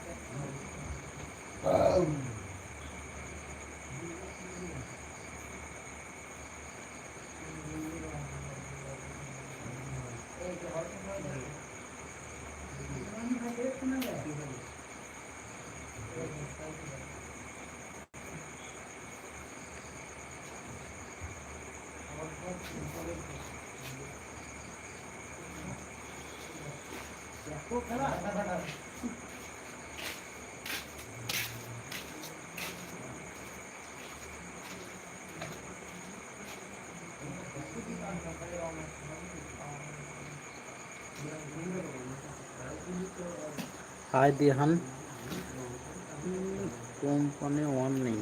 Gracias. High Dihan company warning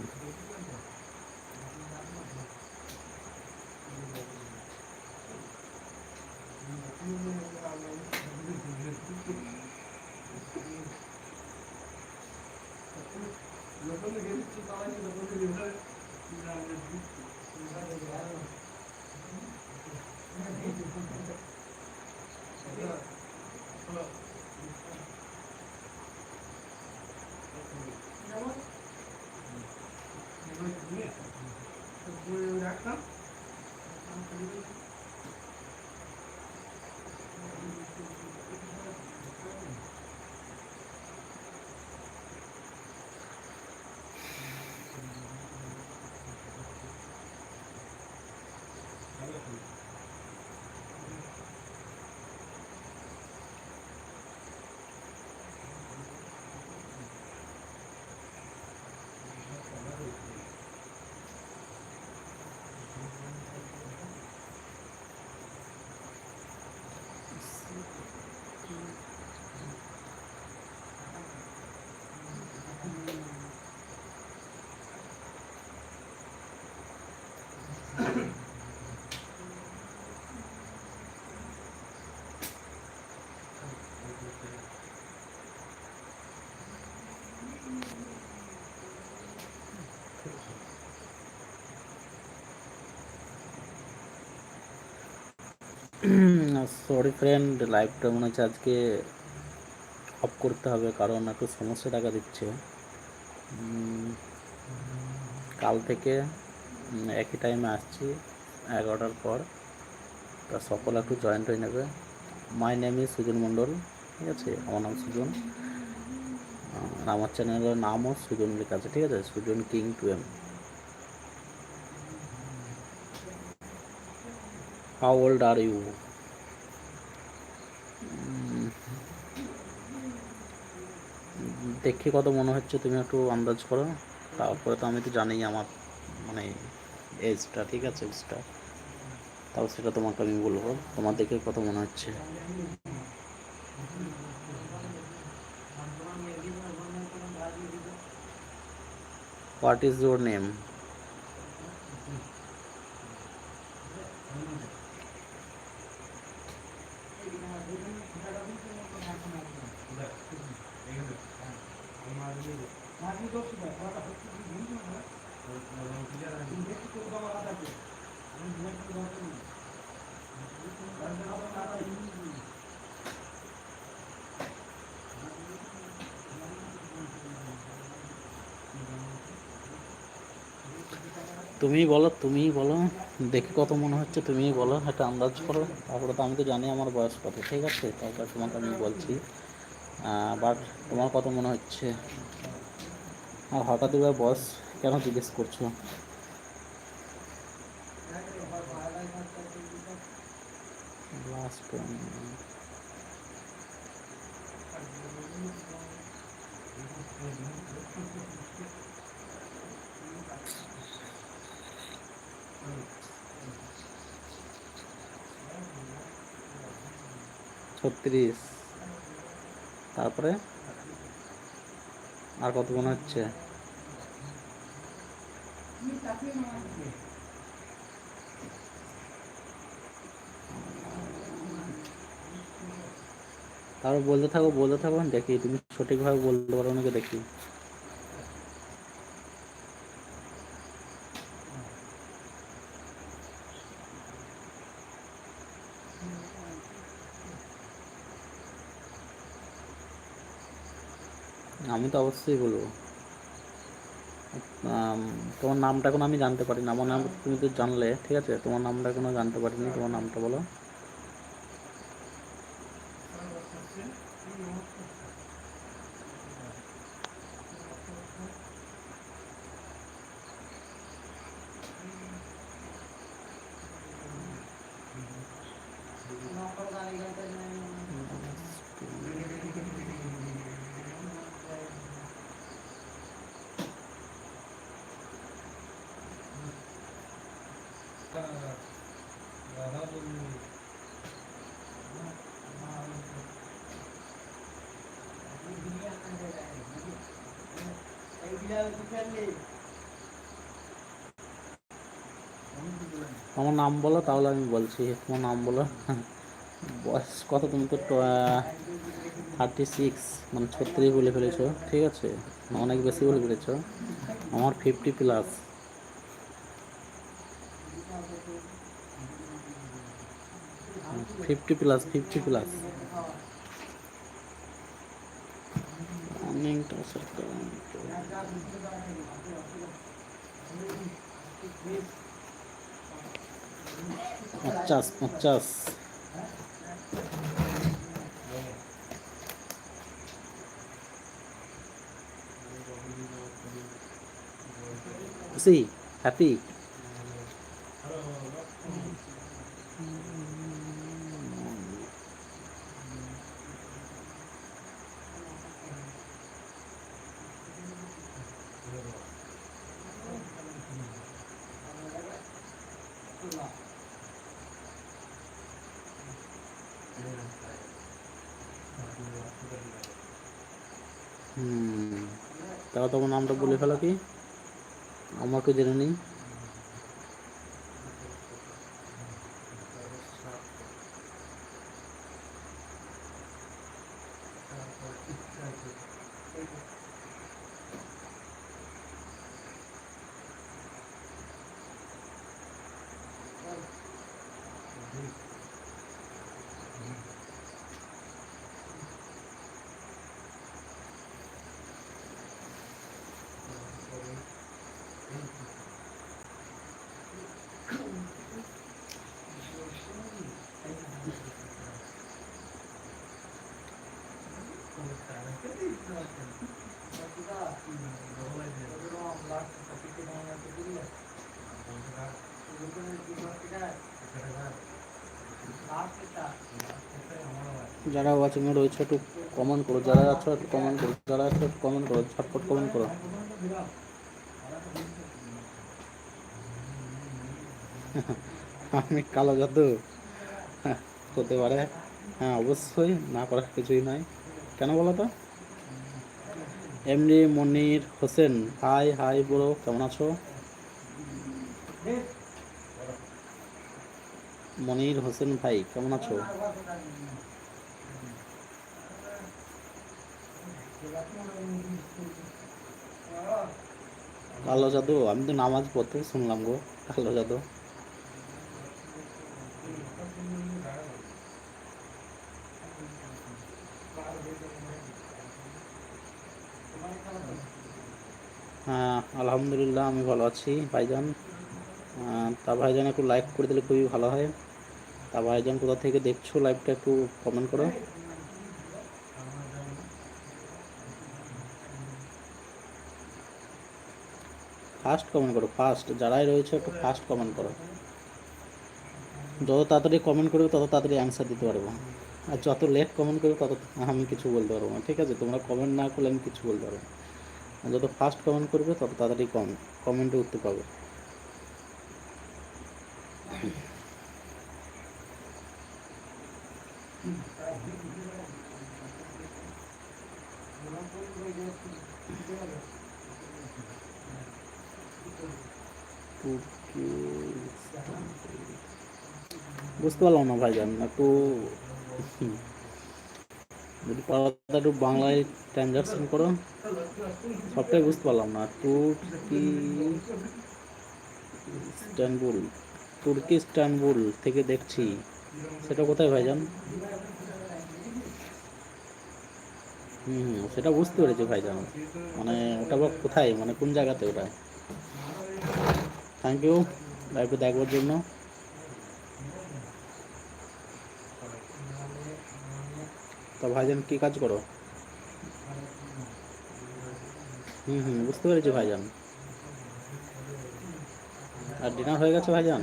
sorry friend লাইভটা মনে হচ্ছে আজকে অফ করতে হবে কারণ একটু সমস্যা দেখা দিচ্ছে। কাল থেকে একই টাইমে আসছি, এগারোটার পর। তা সকল একটু জয়েন্ট হয়ে নেবে। My name is Sujan Mondal, ঠিক আছে? আমার নাম সুজন। আমার চ্যানেলের নামও সুজন লেখা আছে, ঠিক আছে? সুজন কিং টু এম হাউ ওল্ড আর ইউ দেখে কত মনে হচ্ছে তুমি একটু আন্দাজ করো। তারপরে তো আমি তো জানি আমার মানে এজটা ঠিক আছে এজটা তাও সেটা তোমাকে আমি বলব। তোমার দেখে কত মনে হচ্ছে? হোয়াট ইজ ইউর নেম তুমিই বলো তুমিই বলো। দেখে কত মনে হচ্ছে তুমিই বলো, একটা আন্দাজ করো। তারপরে তো আমি তো জানি আমার বয়স কত, ঠিক আছে? তারপরে তোমাকে আমি বলছি। বাট তোমার কত মনে হচ্ছে? আর হঠাৎ এবার বয়স কেন জিজ্ঞেস করছ? ছত্রিশ। তারপরে আর কত মনে হচ্ছে? তারপর বলতে থাকো বলতে থাকো, দেখি তুমি সঠিকভাবে বলতে পারো নাকি দেখি। আমি তো অবশ্যই বলব। তোমার নামটা কোনো আমি জানতে পারি না আমার নাম তুমি তো জানলে, ঠিক আছে? তোমার নামটা কোনো জানতে পারিনি। তোমার নামটা বলো। আমার নাম বলো, তাহলে আমি বলছি। তোমার নাম বলো। বয়স কত? তুমি তো থার্টি সিক্স মানে ছত্রিশ বলে ফেলেছো, ঠিক আছে? অনেক বেশি বলে ফেলেছো। আমার fifty plus fifty plus fifty plus পঞ্চাশ পঞ্চাশ খুশি হ্যাপি তাহলে তোমার নামটা বলে ফেলা কি? আমাকে জেনে নিই। যারা ওয়াচিংয়ে রয়েছে একটু কমেন্ট করো। যারা আছো একটু কমেন্ট করো। যারা আছো একটু কমেন্ট করো, ঝটপট কমেন্ট করো। আমি কালো জাদু? হতে পারে। হ্যাঁ অবশ্যই। না করার কিছুই নাই। কেন বলো তো? এমনি মনির হোসেন। হাই হাই বলো কেমন আছো? মনির হোসেন ভাই, কেমন আছো? কালো জাদু, আমি তো নামাজ পড়তে শুনলাম গো, কালো জাদু। হ্যাঁ আলহামদুলিল্লাহ, আমি ভালো আছি, ভাইজান। তা ভাইজান একটু লাইক করে দিলে খুবই ভালো হয়। তা ভাইজান কোথা থেকে দেখছ? লাইভটা একটু কমেন্ট করো। ফাস্ট কমেন্ট করো ফাস্ট যারাই রয়েছে একটু ফাস্ট কমেন্ট করো। যত তাড়াতাড়ি কমেন্ট করবে, তত তাড়াতাড়ি অ্যান্সার দিতে পারব। আর যত লেট কমেন্ট করবে, তত আমি কিছু বলতে পারব না, ঠিক আছে? তোমরা কমেন্ট না করলে আমি কিছু বলতে পারব না। যত ফাস্ট কমেন্ট করবে, তত তাড়াতাড়ি কম কমেন্টে উঠতে পাবে। বুঝতে পারলাম না ভাইজান, একটু যদি তো একটু বাংলায় ট্রানজাকশন করো, সবটাই বুঝতে পারলাম না। তুর্কি ইস্তানবুল তুর্কি ইস্তানবুল থেকে দেখছি, সেটা কোথায় ভাইজান? হুম, সেটা বুঝতে পেরেছি ভাইজান। মানে ওটা কোথায়? মানে কোন জায়গাতে ওটা? থ্যাংক ইউ লাইভে দেখবার জন্য তা ভাইজান, কি কাজ করো? হুম হুম, বুঝতে পেরেছি ভাইজান। আর ডিনার হয়ে গেছে ভাইজান?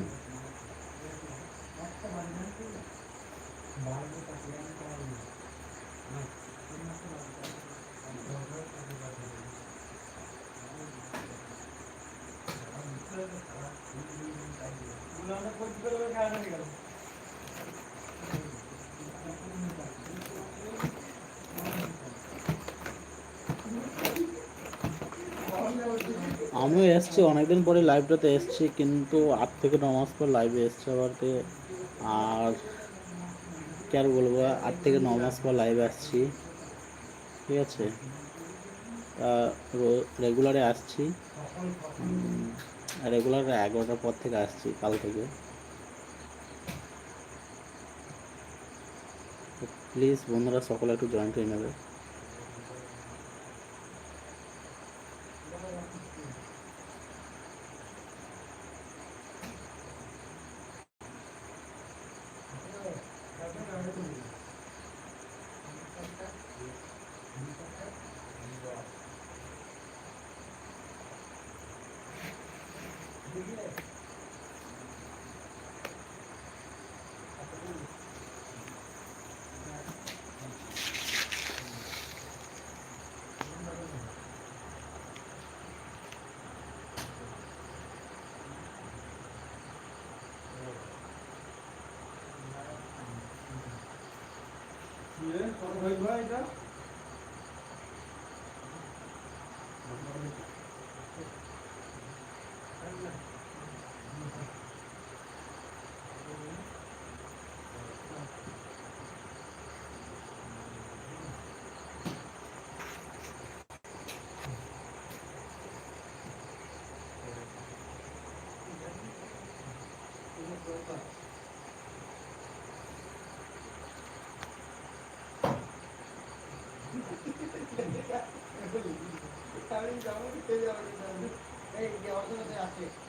আমিও এসছি, অনেকদিন পরে লাইভটাতে এসছি, কিন্তু আট থেকে ন মাস পর লাইভে এসছি আবারতে আর কি আর বলব, আট থেকে ন মাস পর লাইভে আসছি। ঠিক আছে? রেগুলারে আসছি। রেগুলার এগারোটার পর থেকে আসছি, কাল থেকে। প্লিজ বন্ধুরা সকলে একটু জয়েন করে নেবে। Ghế 快的 এই যে আমার আছে।